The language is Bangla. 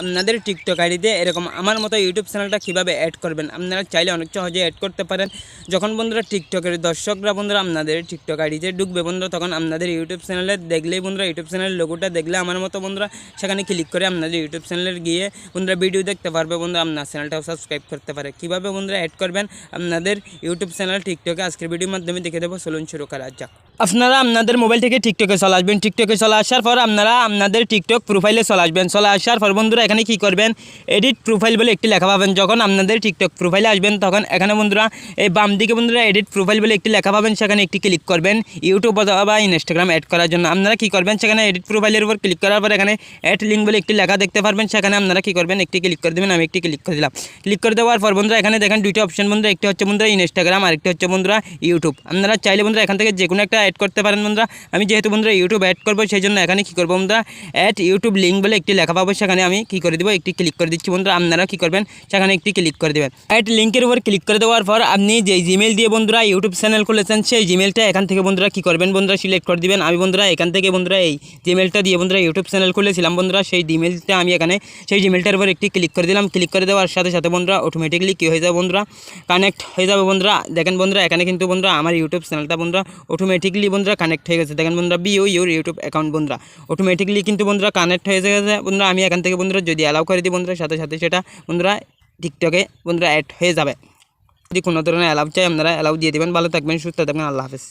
আপনাদের টিকটক আইডিতে এরকম আমার মতো ইউটিউব চ্যানেলটা কীভাবে অ্যাড করবেন? আপনারা চাইলে অনেক সহজে অ্যাড করতে পারেন। যখন বন্ধুরা টিকটকের দর্শকরা বন্ধুরা আপনাদের টিকটক আইডিতে ঢুকবে বন্ধুরা, তখন আপনাদের ইউটিউব চ্যানেলে দেখলেই বন্ধুরা ইউটিউব চ্যানেলের লোগোটা দেখলে আমার মতো বন্ধুরা সেখানে ক্লিক করে আপনাদের ইউটিউব চ্যানেলের গিয়ে বন্ধুরা ভিডিও দেখতে পারবে। বন্ধুরা, আপনার চ্যানেলটাও সাবস্ক্রাইব করতে পারে। কীভাবে বন্ধুরা অ্যাড করবেন? আপনাদের ইউটিউব চ্যানেল টিকটকে আজকের ভিডিওর মাধ্যমে দেখে দেবো। চলুন শুরু করা যাক। আপনারা আপনাদের মোবাইল থেকে টিকটকে চলে আসবেন। টিকটকে চলে আসার পর আপনারা আপনাদের টিকটক প্রোফাইলে চলে আসবেন। চলে আসার পর বন্ধুরা, এখানে কি করবেন? এডিট প্রোফাইল বলে একটি লেখা পাবেন। যখন আপনাদের টিকটক প্রোফাইলে আসবেন, তখন এখানে বন্ধুরা, এই বাম দিকে বন্ধুরা এডিট প্রোফাইল বলে একটি লেখা পাবেন। সেখানে একটি ক্লিক করবেন। ইউটিউব অথবা ইনস্টাগ্রাম অ্যাড করার জন্য। আপনারা কি করবেন? সেখানে এডিট প্রোফাইলের উপর ক্লিক করার পর এখানে অ্যাড লিঙ্ক বলে একটি লেখা দেখতে পারবেন। সেখানে আপনারা কি করবেন? একটি ক্লিক করে দেবেন। আমি একটি ক্লিক করে দিলাম। ক্লিক করে দেওয়ার পর বন্ধুরা, এখানে দেখেন দুইটা অপশন বন্ধুরা। একটি হচ্ছে বন্ধুরা ইনস্টাগ্রাম আরেকটি হচ্ছে বন্ধুরা ইউটিউব আপনারা চাইলে বন্ধুরা এখান থেকে যে কোনো একটা অ্যাড করতে পারেন বন্ধুরা। আমি যেহেতু বন্ধুরা ইউটিউব অ্যাড করব সেই জন্য এখানে কী করব বন্ধুরা? অ্যাড ইউটিউব লিঙ্ক বলে একটি লেখা পাবো, সেখানে আমি কী করে দেবো? একটি ক্লিক করে দিচ্ছি বন্ধুরা। আপনারা কী করবেন? সেখানে একটি ক্লিক করে দেবেন। অ্যাড লিঙ্কের উপর ক্লিক করে দেওয়ার পর আপনি যে জিমেল দিয়ে বন্ধুরা ইউটিউব চ্যানেল খুলেছেন, সেই জিমেলটা এখান থেকে বন্ধুরা কী করবেন বন্ধুরা? সিলেক্ট করে দিবেন। আমি বন্ধুরা এখান থেকে বন্ধুরা এই জিমেলটা দিয়ে বন্ধুরা ইউটিউব চ্যানেল খুলেছিলাম বন্ধুরা। সেই জিমেলটা আমি এখানে, সেই জিমেলটার উপর একটি ক্লিক করে দিলাম। ক্লিক করে দেওয়ার সাথে সাথে বন্ধুরা অটোমেটিকলি কী হয়ে যাবে বন্ধুরা? কানেক্ট হয়ে যাবে বন্ধুরা। দেখেন বন্ধুরা, এখানে কিন্তু বন্ধুরা আমার ইউটিউব চ্যানেলটা বন্ধুরা অটোমেটিকলি বন্ধুরা কানেক্ট হয়ে গেছে। দেখেন বন্ধুরা বিও ইউর ইউটিউব অ্যাকাউন্ট বন্ধুরা। অটোমেটিকলি কিন্তু বন্ধুরা কানেক্ট হয়ে গেছে। বন্ধুরা, আমি এখান থেকে বন্ধুরা যদি অ্যালাউ করে দিই বন্ধুরা, সাথে সাথে সেটা বন্ধুরা টিকটকে বন্ধুরা অ্যাড হয়ে যাবে। যদি কোনো ধরনের অ্যালাউ চাই, আপনারা অ্যালাউ দিয়ে দেবেন। ভালো থাকবেন, সুস্থ থাকবেন, আল্লাহ হাফেজ।